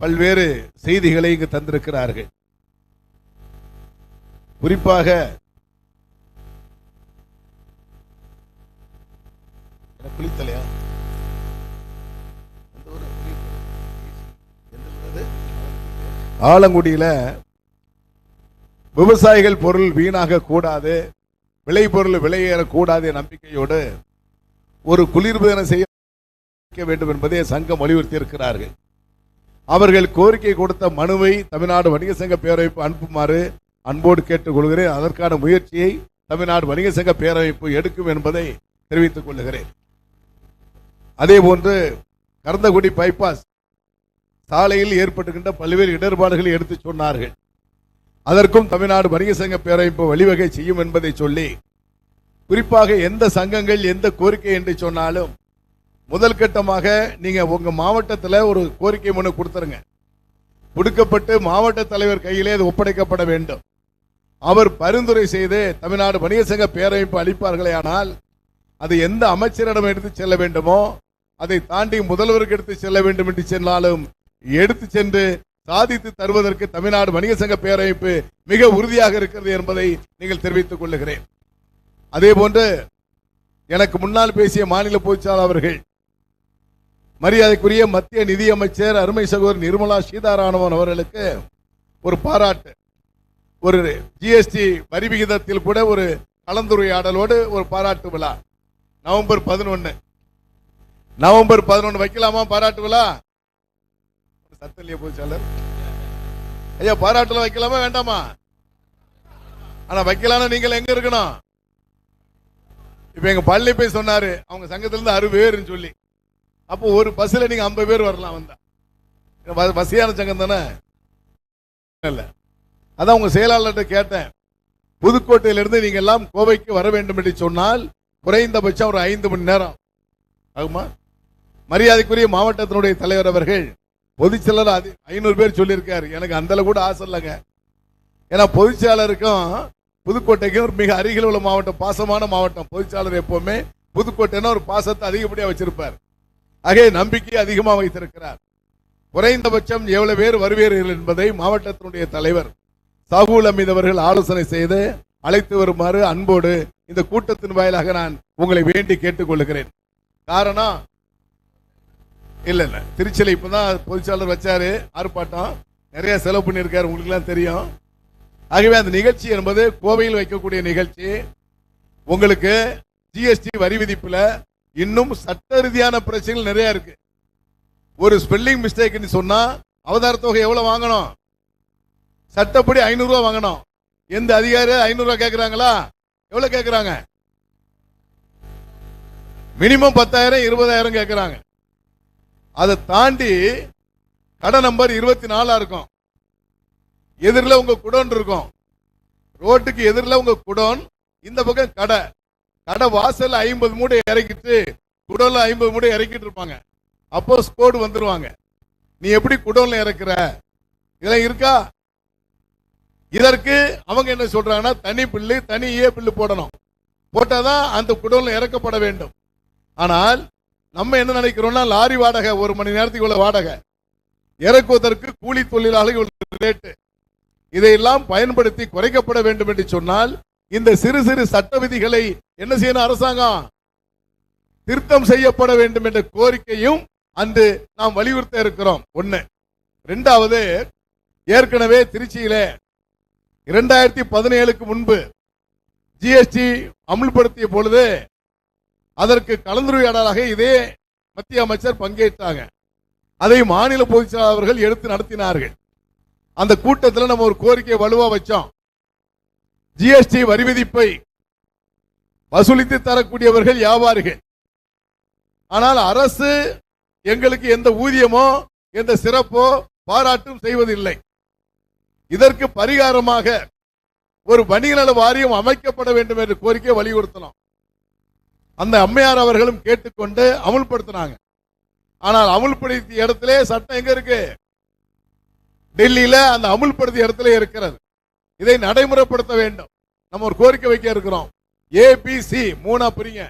பல்வேறு செய்திகளை இங்கு தந்திருக்கிறார்கள். குறிப்பாக குளித்தலையா ஆலங்குடியில் ஆலங்குடியில விவசாயிகள் பொருள் வீணாக கூடாது விளைபொருள் விலையேறக்கூடாது நம்பிக்கையோடு ஒரு குளிர்பதன செய்ய வேண்டும் என்பதை சங்கம் வலியுறுத்தி இருக்கிறார்கள் அவர்கள் கோரிக்கை கொடுத்த மனுவை தமிழ்நாடு வணிக சங்க பேரவைப்பு அனுப்புமாறு அன்போடு கேட்டுக்கொள்கிறேன். அதற்கான முயற்சியை தமிழ்நாடு வணிக சங்க பேரவைப்பு எடுக்கும் என்பதை தெரிவித்துக் கொள்கிறேன். அதே போன்று கரந்தகுடி பைபாஸ் சாலையில் ஏற்பட்டுகின்ற பல்வேறு இடர்பாடுகளை எடுத்துச் சொன்னார்கள். அதற்கும் தமிழ்நாடு வணிக சங்க பேரமைப்பு வழிவகை செய்யும் என்பதை சொல்லி குறிப்பாக எந்த சங்கங்கள் எந்த கோரிக்கை என்று சொன்னாலும் முதல் கட்டமாக நீங்க உங்க மாவட்டத்தில் ஒரு கோரிக்கை மனு கொடுத்துருங்க. கொடுக்கப்பட்டு மாவட்ட தலைவர் கையிலே அது ஒப்படைக்கப்பட வேண்டும். அவர் பரிந்துரை செய்து தமிழ்நாடு வணிக சங்க பேரமைப்பு அளிப்பார்களே ஆனால் அது எந்த அமைச்சரிடம் எடுத்து செல்ல வேண்டுமோ அதை தாண்டி முதல்வருக்கு எடுத்து செல்ல வேண்டும் என்று சென்றாலும் எடுத்து சென்று சாதித்து தருவதற்கு தமிழ்நாடு வணிக சங்க பேரமைப்பு மிக உறுதியாக இருக்கிறது என்பதை நீங்கள் தெரிவித்துக் கொள்ளுகிறேன். அதே போன்று எனக்கு முன்னால் பேசிய மாநில பொதுச்சாளர் அவர்கள் மரியாதைக்குரிய மத்திய நிதியமைச்சர் அருமை சகோதரி நிர்மலா சீதாராமன் அவர்களுக்கு ஒரு பாராட்டு. ஒரு ஜிஎஸ்டி வரி விகிதத்தில் கூட ஒரு கலந்துரையாடலோடு ஒரு பாராட்டு விழா. நவம்பர் பதினொன்னு. நவம்பர் பதினொன்று வைக்கலாமா பாராட்டு விழா? சத்தம் இல்லையா பொதுச்சாளர் ஐயா பாராட்டுல வைக்கலாமா வேண்டாமா? ஆனா வைக்கலாம்னு நீங்கள் எங்க இருக்கணும்? இப்ப எங்க பள்ளி போய் சொன்னாரு. அவங்க சங்கத்திலிருந்து அறுபது பேர்னு சொல்லி. அப்போ ஒரு பஸ்ல நீங்க ஐம்பது பேர் வரலாம் வந்தா. வ- வசதியான சங்கம் தானே? இல்ல. அதான் உங்க செயலாளர்கிட்ட கேட்டேன். புதுக்கோட்டையிலிருந்து நீங்க எல்லாம் கோவைக்கு வர வேண்டும் என்று சொன்னால் குறைந்தபட்சம் ஒரு ஐந்து மணி நேரம். ஆகுமா? மரியாதைக்குரிய மாவட்டத்தினுடைய தலைவர் அவர்கள் பொதுச்செயலர் அது ஐநூறு பேர் சொல்லியிருக்காரு. எனக்கு அந்த கூட ஆசை இல்லைங்க. ஏன்னா பொதுச்செயலருக்கும் புதுக்கோட்டைக்கும் ஒரு மிக அருகில் உள்ள மாவட்டம் பாசமான மாவட்டம். பொதுச்சாளர் எப்பவுமே புதுக்கோட்டைன்னா ஒரு பாசத்தை அதிகப்படியாக வச்சிருப்பார். ஆகவே நம்பிக்கை அதிகமாக வைத்திருக்கிறார். குறைந்தபட்சம் எவ்வளவு பேர் வருவீர்கள் என்பதை மாவட்டத்தினுடைய தலைவர் சாகுல் அமீத் அவர்கள் ஆலோசனை செய்து அழைத்து வருமாறு அன்போடு இந்த கூட்டத்தின் வாயிலாக நான் உங்களை வேண்டி கேட்டுக்கொள்கிறேன். காரணம் இல்ல இல்ல. திருச்சியில இப்பதான் பொதுச்சாளர் வச்சாரு ஆர்ப்பாட்டம். நிறைய செலவு பண்ணியிருக்காரு உங்களுக்கு எல்லாம் தெரியும். ஆகவே அந்த நிகழ்ச்சி என்பது கோவையில் வைக்கக்கூடிய நிகழ்ச்சி. உங்களுக்கு ஜிஎஸ்டி வரி விதிப்புல இன்னும் சட்ட ரீதியான பிரச்சனைகள் நிறைய இருக்கு. ஒரு ஸ்பெல்லிங் மிஸ்டேக்னு சொன்னா அவதார தொகை எவ்வளவு வாங்கணும்? சட்டப்படி ஐநூறு வாங்கணும். எந்த அதிகாரி ஐநூறு கேட்குறாங்களா எவ்வளோ எவ்வளவு மினிமம் பத்தாயிரம் இருபதாயிரம் கேட்குறாங்க அதை தாண்டி கடை நம்பர் இருபத்தி நாலா இருக்கும். எதிரில் உங்க குடோன் இருக்கும். ரோட்டுக்கு எதிரில் உங்க குடோன் இந்த பக்கம் கடை. கடை வாசல் ஐம்பது மூட்டை இறக்கிட்டு குடோன்ல ஐம்பது மூட்டை இறக்கிட்டு இருப்பாங்க. அப்போ ஸ்கோடு வந்துருவாங்க. நீ எப்படி குடோன்ல இறக்குற? இதெல்லாம் இருக்கா? இதற்கு அவங்க என்ன சொல்றாங்கன்னா தனி பில்லு தனி ஏ பில்லு போடணும். போட்டாதான் அந்த குடோன்ல இறக்கப்பட வேண்டும். ஆனால் நம்ம என்ன நினைக்கிறோம்னா லாரி வாடகை ஒரு மணி நேரத்துக்கு உள்ள வாடகை. இறக்குவதற்கு கூலி தொழிலாளர்கள் ரேட்டு இதையெல்லாம் பயன்படுத்தி குறைக்கப்பட வேண்டும் என்று சொன்னால் இந்த சிறு சிறு சட்ட விதிகளை என்ன செய்யணும் அரசாங்கம்? திருத்தம் செய்யப்பட வேண்டும் என்ற கோரிக்கையும் அன்று நாம் வலியுறுத்த இருக்கிறோம். ஒண்ணு. ரெண்டாவது ஏற்கனவே திருச்சியில இரண்டாயிரத்தி பதினேழுக்கு முன்பு ஜிஎஸ்டி அமுல்படுத்திய பொழுது அதற்கு கலந்துரையாடலாக இதே மத்திய அமைச்சர் பங்கேற்றாங்க. அதை மாநில பொதுச்செயலாளர் அவர்கள் எடுத்து நடத்தினார்கள். அந்த கூட்டத்தில் நம்ம ஒரு கோரிக்கை வலுவா வச்சோம். ஜிஎஸ்டி வரி விதிப்பை வசூலித்து தரக்கூடியவர்கள் வியாபாரிகள். ஆனால் அரசு எங்களுக்கு எந்த ஊதியமோ எந்த சிறப்போ பாராட்டும் செய்வதில்லை. இதற்கு பரிகாரமாக ஒரு வணிக நல வாரியம் அமைக்கப்பட வேண்டும் என்று கோரிக்கை வலியுறுத்தணும் அந்த அம்மையார் அவர்களும் கேட்டுக்கொண்டு அமுல்படுத்தினாங்க. ஆனால் அமுல்படுத்திய இடத்திலே சட்டம் எங்க இருக்கு? டெல்லியில அந்த அமுல்படுத்திய இடத்துல இருக்கிறது. இதை நடைமுறைப்படுத்த வேண்டும். நம்ம ஒரு கோரிக்கை வைக்க இருக்கிறோம். ஏபிசி மூணா பிரிங்க.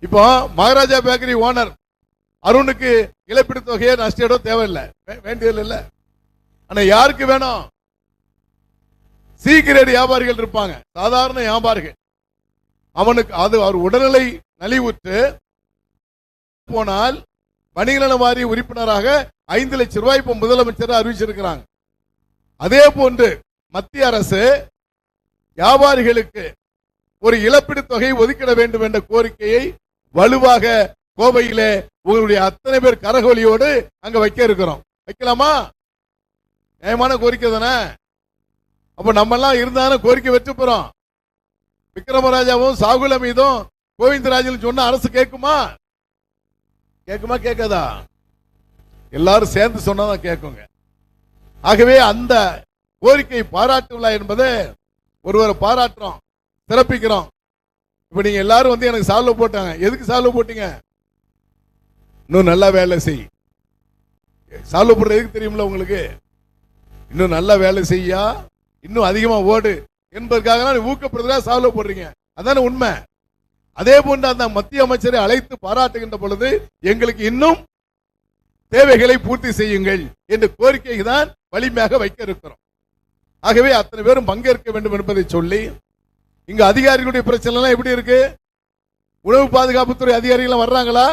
இப்போ மகாராஜா பேக்கரி ஓனர் அருணுக்கு இழப்பீடு தொகையை நஷ்டம் தேவையில்லை. வே- வேண்டியதில்லை இல்ல. ஆனா யாருக்கு வேணும்? சி கிரேட் வியாபாரிகள் இருப்பாங்க. சாதாரண வியாபாரிகள். அவனுக்கு அது அவர் உடல்நிலை நலிவுற்று போனால் வணிக நல வாரிய உறுப்பினராக ஐந்து லட்சம் ரூபாய் இப்போ முதலமைச்சர் அறிவிச்சிருக்கிறாங்க. அதே போன்று மத்திய அரசு வியாபாரிகளுக்கு ஒரு இழப்பீடு தொகை ஒதுக்கிட வேண்டும் என்ற கோரிக்கையை வலுவாக கோவையிலே உங்களுடைய அத்தனை பேர் கரகோலியோடு அங்க வைக்க இருக்கிறோம். வைக்கலாமா? நியாயமான கோரிக்கை தானே? அப்ப நம்ம எல்லாம் இருந்தாலும் கோரிக்கை வெற்றி போறோம். விக்ரமராஜாவும் சாகுல மீதும் கோவிந்தராஜன் சொன்ன அரசு கேட்குமா? கேட்குமா கேட்காதா? எல்லாரும் சேர்ந்து சொன்னாதான் கேட்குங்க. ஆகவே அந்த கோரிக்கை பாராட்டு விழா என்பதை ஒருவரை பாராட்டுறோம் சிறப்பிக்கிறோம். இப்ப நீங்க எல்லாரும் வந்து எனக்கு சால்வ் போட்டாங்க. எதுக்கு சால்வ் போட்டீங்க? இன்னும் நல்லா வேலை செய். சால்வ் போடுறது எதுக்கு தெரியுமில்ல உங்களுக்கு? இன்னும் நல்லா வேலை செய்யா இன்னும் அதிகமா ஓடு என்பதற்காக தான் ஊக்கப்படுறதுக்காக சால்வ் போடுறீங்க. அதான உண்மை. அதே போன்று அந்த மத்திய அமைச்சரை அழைத்து பாராட்டுகின்ற பொழுது எங்களுக்கு இன்னும் தேவைகளை பூர்த்தி செய்யுங்கள் என்ற கோரிக்கைக்கு தான் வலிமையாக வைக்க இருக்கிறோம். ஆகவே அத்தனை பேரும் பங்கேற்க வேண்டும் என்பதை சொல்லி இங்க அதிகாரிகளுடைய பிரச்சனை எல்லாம் எப்படி இருக்கு? உணவு பாதுகாப்புத்துறை அதிகாரிகள் வர்றாங்களா?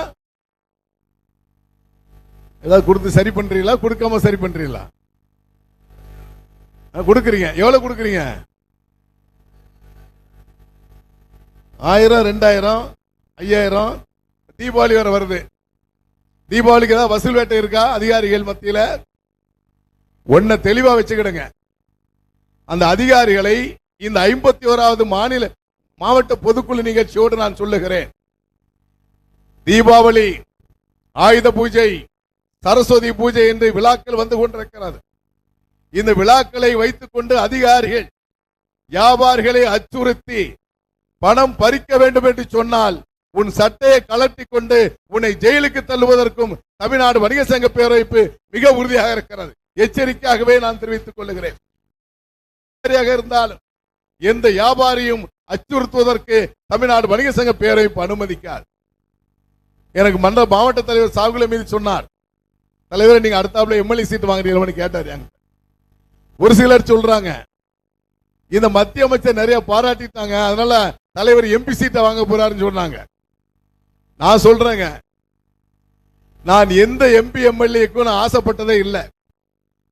ஏதாவது கொடுத்து சரி பண்றீங்களா? கொடுக்காம சரி பண்றீங்களா? ஆ, கொடுக்குறீங்க. எவ்வளவு கொடுக்குறீங்க? ஆயிரம் ரெண்டாயிரம் ஐயாயிரம். தீபாவளி வர வருது. தீபாவளிக்கு ஏதாவது வசூல் வேட்டை இருக்கா? அதிகாரிகள் மத்தியில்? ஒன்ன தெளிவா வச்சுக்கிடுங்க. அந்த அதிகாரிகளை இந்த ஐம்பத்தி ஓராவது மாநில மாவட்ட பொதுக்குழு நிகழ்ச்சியோடு நான் சொல்லுகிறேன். தீபாவளி ஆயுத பூஜை சரஸ்வதி பூஜை என்று விழாக்கள் வந்து கொண்டிருக்கிறது. இந்த விழாக்களை வைத்துக் கொண்டு அதிகாரிகள் வியாபாரிகளை அச்சுறுத்தி பணம் பறிக்க வேண்டும் என்று சொன்னால் உன் சட்டையை கலட்டி கொண்டு உன்னை ஜெயிலுக்கு தள்ளுவதற்கும் தமிழ்நாடு வணிக சங்க பேரவைப்பு மிக உறுதியாக இருக்கிறது. எச்சரிக்கையாகவே நான் தெரிவித்துக் கொள்ளுகிறேன். வியாபாரியாக இருந்தாலும் எந்த வியாபாரியும் அச்சுறுத்துவதற்கு தமிழ்நாடு வணிக சங்க பேரவைப்பு அனுமதிக்காது. எனக்கு மன்ற மாவட்ட தலைவர் சாகுல மீது சொன்னார். தலைவர் நீங்க அடுத்தாப்புல எம்எல்ஏ சீட் வாங்குறீங்கன்னு கேட்டார் ஒரு சிலர் சொல்றாங்க இந்த மத்திய அமைச்சர் நிறைய பாராட்டிட்டாங்க அதனால தலைவர் எம்பி சீட்டை வாங்க போறாருன்னு சொன்னாங்க. நான் சொல்றேங்க நான் எந்த எம்பி எம்எல்ஏக்கும் நான் ஆசைப்பட்டதே இல்லை.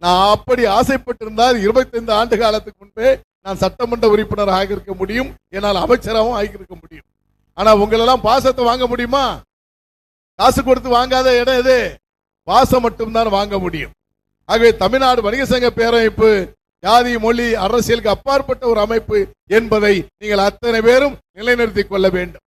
நான் அப்படி ஆசைப்பட்டிருந்தால் 25 ஆண்டு காலத்துக்கு முன்பே நான் சட்டமன்ற உறுப்பினர் ஆகியிருக்க முடியும் என்னால் அமைச்சராகவும் ஆகியிருக்க முடியும். ஆனா உங்களெல்லாம் பாசத்தை வாங்க முடியுமா? காசு கொடுத்து வாங்காத இடம் எது? பாசம் மட்டும்தான் வாங்க முடியும். ஆகவே தமிழ்நாடு வணிக சங்க பேரமைப்பு ஜாதி மொழி அரசியலுக்கு அப்பாற்பட்ட ஒரு அமைப்பு என்பதை நீங்கள் அத்தனை பேரும் நிலைநிறுத்திக் கொள்ள வேண்டும்.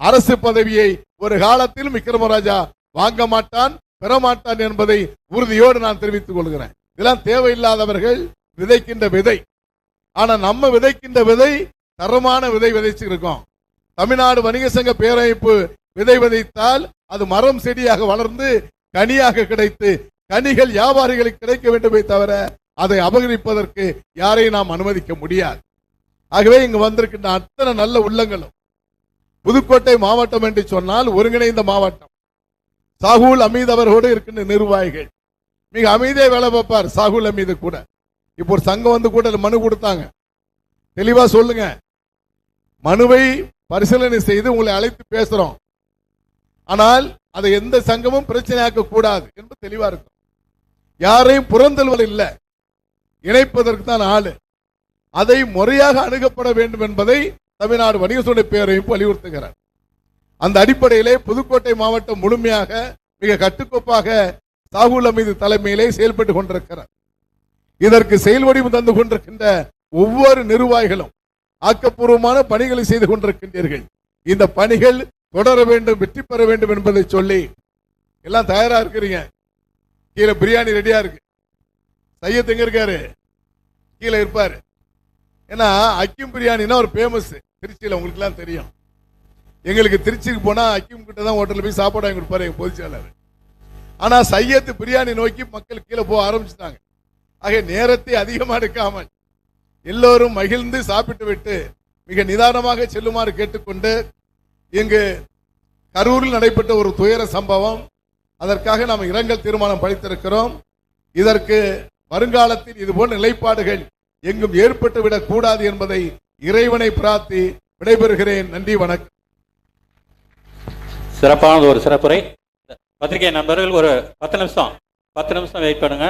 அரசு பதவியை ஒரு காலத்தில் விக்ரமராஜா வாங்க மாட்டான் பெற மாட்டான் என்பதை உறுதியோடு நான் தெரிவித்துக் கொள்கிறேன். இதெல்லாம் தேவையில்லாதவர்கள் விதைக்கின்ற விதை. ஆனா நம்ம விதைக்கின்ற விதை தரமான விதை விதைச்சு இருக்கோம் தமிழ்நாடு வணிக சங்க பேரமைப்பு விதை விதைத்தால் அது மரம் செடியாக வளர்ந்து கனியாக கிடைத்து கனிகள் வியாபாரிகளுக்கு கிடைக்க வேண்டுமே தவிர அதை அபகரிப்பதற்கு யாரையும் நாம் அனுமதிக்க முடியாது. ஆகவே இங்கு வந்திருக்கின்ற அத்தனை நல்ல உள்ளங்களும் புதுக்கோட்டை மாவட்டம் என்று சொன்னால் ஒருங்கிணைந்த மாவட்டம். சாகுல் அமீத் அவர்களோடு இருக்கின்ற நிர்வாகிகள். மிக அமைதியாக வேலை பார்ப்பார். சாகுல மீது கூட. இப்போ ஒரு சங்கம் வந்து கூட மனு கொடுத்தாங்க. தெளிவாக சொல்லுங்க. மனுவை பரிசீலனை செய்து உங்களை அழைத்து பேசுறோம். ஆனால் அதை எந்த சங்கமும் பிரச்சனையாக்க கூடாது என்பது தெளிவா இருக்கும். யாரையும் புறந்தல்வது இல்லை. இணைப்பதற்கு தான் ஆளு. அதை முறையாக அணுகப்பட வேண்டும் என்பதை தமிழ்நாடு வணிக சூழல் வலியுறுத்துகிறார். அந்த அடிப்படையிலே புதுக்கோட்டை மாவட்டம் முழுமையாக மிக கட்டுக்கோப்பாக சாகுல் அமீது தலைமையிலே செயல்பட்டு கொண்டிருக்கிறார். இதற்கு செயல் வடிவம் தந்து கொண்டிருக்கின்ற ஒவ்வொரு நிர்வாகிகளும் ஆக்கப்பூர்வமான பணிகளை செய்து கொண்டிருக்கின்றீர்கள். இந்த பணிகள் தொடர வேண்டும் வெற்றி பெற வேண்டும் என்பதை சொல்லி எல்லாம் தயாரா இருக்கிறீங்க. கீழே பிரியாணி ரெடியா இருக்கு. சையத் எங்க இருக்காரு? கீழே இருப்பாரு. ஏன்னா அக்கிம் பிரியாணினா ஒரு ஃபேமஸ் திருச்சியில உங்களுக்கு எல்லாம் தெரியும். எங்களுக்கு திருச்சிக்கு போனா அக்கிம் கிட்ட தான் ஹோட்டலில் போய் சாப்பாடு வாங்கி கொடுப்பாரு எங்க பொதுச்செயலாளர் ஆனா சையத்து பிரியாணி நோக்கி மக்கள் கீழே போக ஆரம்பிச்சிட்டாங்க. ஆக நேரத்தை அதிகமா எடுக்காமல் எல்லோரும் மகிழ்ந்து சாப்பிட்டு விட்டு மிக நிதானமாக செல்லுமாறு கேட்டுக்கொண்டு இங்கு கரூரில் நடைபெற்ற ஒரு துயர சம்பவம். அதற்காக நாம் இரங்கல் தீர்மானம் படித்திருக்கிறோம் இதற்கு வருங்காலத்தில் இதுபோன்ற நிலைப்பாடுகள் எங்கும் ஏற்பட்டுவிடக் கூடாது என்பதை இறைவனை பிரார்த்தி விடைபெறுகிறேன். நன்றி வணக்கம். சிறப்பானது ஒரு சிறப்புரை. பத்திரிகை நண்பர்கள் ஒரு பத்து நிமிஷம் பத்து நிமிஷம் வெயிட் பண்ணுங்க.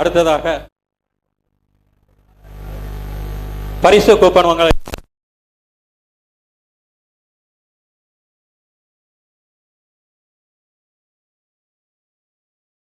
அடுத்ததாக பரிசு கூப்பன் உங்களை